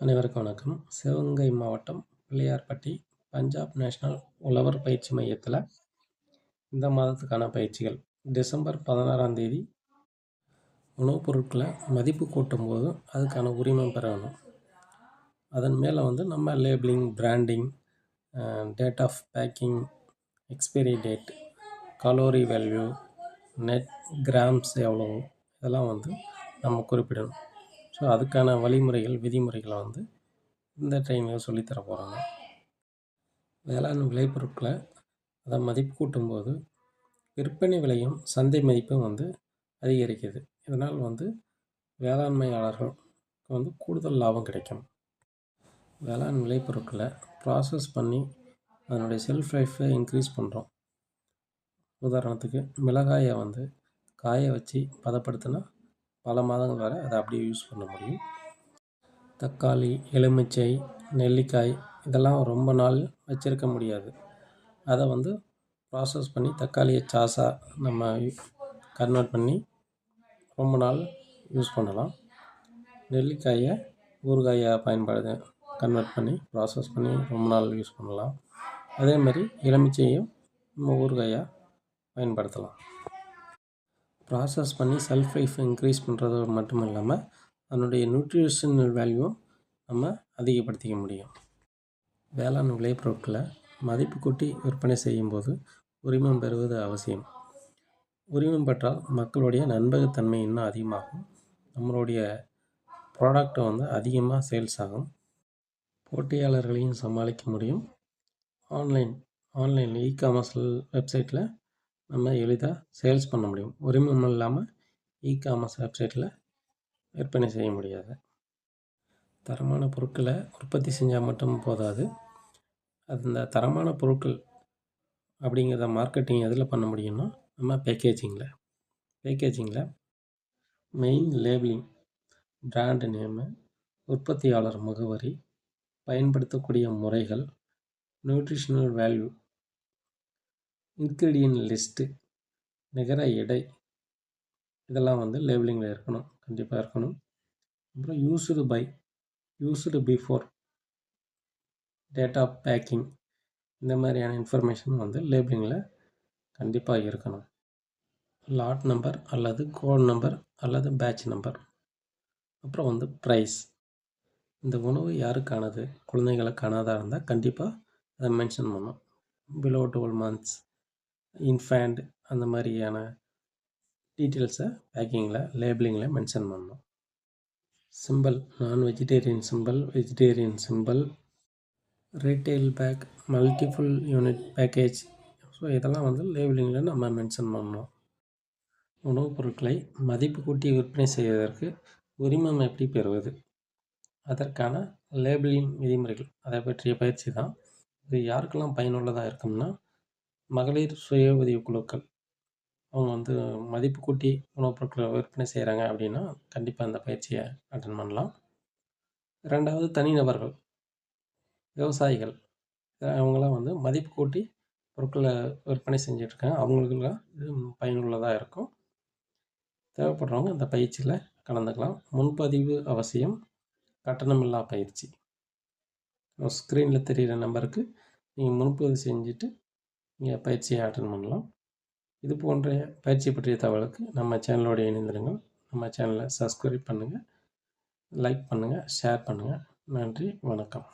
அனைவருக்கும் வணக்கம். சிவகங்கை மாவட்டம் பிள்ளையார்பட்டி பஞ்சாப் நேஷனல் உழவர் பயிற்சி மையத்தில் இந்த மாதத்துக்கான பயிற்சிகள். டிசம்பர் பதினாறாம் தேதி உணவுப் பொருட்களை மதிப்பு கூட்டும் போது அதுக்கான உரிமம் பெறணும். அதன் மேலே வந்து நம்ம labeling branding date of packing expiry date calorie value net grams எவ்வளோ இதெல்லாம் வந்து நம்ம குறிப்பிடணும். ஸோ அதுக்கான வழிமுறைகள் விதிமுறைகளை வந்து இந்த ட்ரெயினில் சொல்லித்தர போகிறாங்க வேளாண் விளைபொருட்களை அதை மதிப்பு கூட்டும்போது விற்பனை விலையும் சந்தை மதிப்பும் வந்து அதிகரிக்குது. இதனால் வந்து வேளாண்மையாளர்களுக்கு வந்து கூடுதல் லாபம் கிடைக்கும். வேளாண் விளைபொருட்களை ப்ராசஸ் பண்ணி அதனுடைய செல்ஃப் லைஃப்பை இன்க்ரீஸ் பண்ணுறோம் உதாரணத்துக்கு மிளகாயை வந்து காய வச்சு பதப்படுத்தினா பல மாதங்கள் வரை அதை அப்படியே யூஸ் பண்ண முடியும். தக்காளி எலுமிச்சை நெல்லிக்காய் இதெல்லாம் ரொம்ப நாள் வச்சுருக்க முடியாது. அதை வந்து ப்ராசஸ் பண்ணி தக்காளியை சாஸாக நம்ம கன்வெர்ட் பண்ணி ரொம்ப நாள் யூஸ் பண்ணலாம். நெல்லிக்காயை ஊறுகாயை பயன்படுது கன்வெர்ட் பண்ணி ப்ராசஸ் பண்ணி ரொம்ப நாள் யூஸ் பண்ணலாம். அதே மாதிரி எலுமிச்சையும் நம்ம ஊறுகாயாக பயன்படுத்தலாம். ப்ராசஸ் பண்ணி செல்ஃப் லைஃப் இன்க்ரீஸ் பண்ணுறது மட்டும் இல்லாமல் அதனுடைய நியூட்ரிஷனல் வேல்யூவும் நம்ம அதிகப்படுத்திக்க முடியும். வேளாண் விளைபொருட்களை மதிப்பு கூட்டி விற்பனை செய்யும்போது உரிமம் பெறுவது அவசியம். உரிமம் பெற்றால் மக்களுடைய நண்பகத்தன்மை இன்னும் அதிகமாகும். நம்மளுடைய ப்ராடக்டை வந்து அதிகமாக சேல்ஸ் ஆகும். போட்டியாளர்களையும் சமாளிக்க முடியும். ஆன்லைன் ஆன்லைனில் இ காமர்ஸ் வெப்சைட்டில் நம்ம எளிதாக சேல்ஸ் பண்ண முடியும். உரிமம் இல்லாமல் இ காமர்ஸ் வெப்சைட்டில் விற்பனை செய்ய முடியாது. தரமான பொருட்களை உற்பத்தி செஞ்சால் மட்டும் போதாது. அந்த தரமான பொருட்கள் அப்படிங்கிறத மார்க்கெட்டிங் எதில் பண்ண முடியும்னா நம்ம பேக்கேஜிங்கில் பேக்கேஜிங்கில் மெயின் லேபிளிங் பிராண்ட் நேமு உற்பத்தியாளர் முகவரி பயன்படுத்தக்கூடிய முறைகள் நியூட்ரிஷனல் வேல்யூ இன்க்ரீடியன்ட் லிஸ்ட்டு நிகர எடை இதெல்லாம் வந்து லேபிளிங்கில் இருக்கணும் கண்டிப்பாக இருக்கணும். அப்புறம் used by used before data packing இந்த மாதிரியான இன்ஃபர்மேஷன் வந்து லேபிளிங்கில் கண்டிப்பாக இருக்கணும். லாட் நம்பர் அல்லது கோட் நம்பர் அல்லது பேட்ச் நம்பர். அப்புறம் வந்து ப்ரைஸ். இந்த உணவு யாருக்கானது? குழந்தைகளுக்கானதாக இருந்தால் கண்டிப்பாக அதை மென்ஷன் பண்ணும் பிலோ டுவெல் மந்த்ஸ் இன்ஃபேண்ட் அந்த மாதிரியான டீட்டெயில்ஸை பேக்கிங்கில் லேபிளிங்கில் மென்ஷன் பண்ணணும். Simple non vegetarian simple vegetarian simple retail pack multiple unit package so இதெல்லாம் வந்து லேபிளிங்கில் நம்ம மென்ஷன் பண்ணணும். உணவுப் பொருட்களை மதிப்பு கூட்டி விற்பனை செய்வதற்கு உரிமம் எப்படி பெறுவது? அதற்கான லேபிளிங் விதிமுறைகள் அதை பற்றிய பயிற்சி தான். இது யாருக்கெல்லாம் பயனுள்ளதாக இருக்கும்னா மகளிர் சுய உதவி குழுக்கள். அவங்க வந்து மதிப்பு கூட்டி உணவுப் பொருட்களை விற்பனை செய்கிறாங்க அப்படின்னா கண்டிப்பாக அந்த பயிற்சியை அட்டன் பண்ணலாம். ரெண்டாவது தனிநபர்கள் விவசாயிகள். அவங்களாம் வந்து மதிப்பு கூட்டி பொருட்களை விற்பனை செஞ்சிட்ருக்காங்க அவங்களுக்குலாம் இது பயனுள்ளதாக இருக்கும். தேவைப்படுறவங்க அந்த பயிற்சியில் கலந்துக்கலாம். முன்பதிவு அவசியம். கட்டணமில்லா பயிற்சி. ஸ்க்ரீனில் தெரிகிற நம்பருக்கு நீங்கள் முன்பதிவு செஞ்சுட்டு நீங்கள் பயிற்சியை அட்டன் பண்ணலாம். இது போன்ற பயிற்சி பற்றிய தகவலுக்கு நம்ம சேனலோடு இணைந்திருங்கள். நம்ம சேனலை சப்ஸ்கிரைப் பண்ணுங்கள் லைக் பண்ணுங்கள் ஷேர் பண்ணுங்கள் நன்றி வணக்கம்.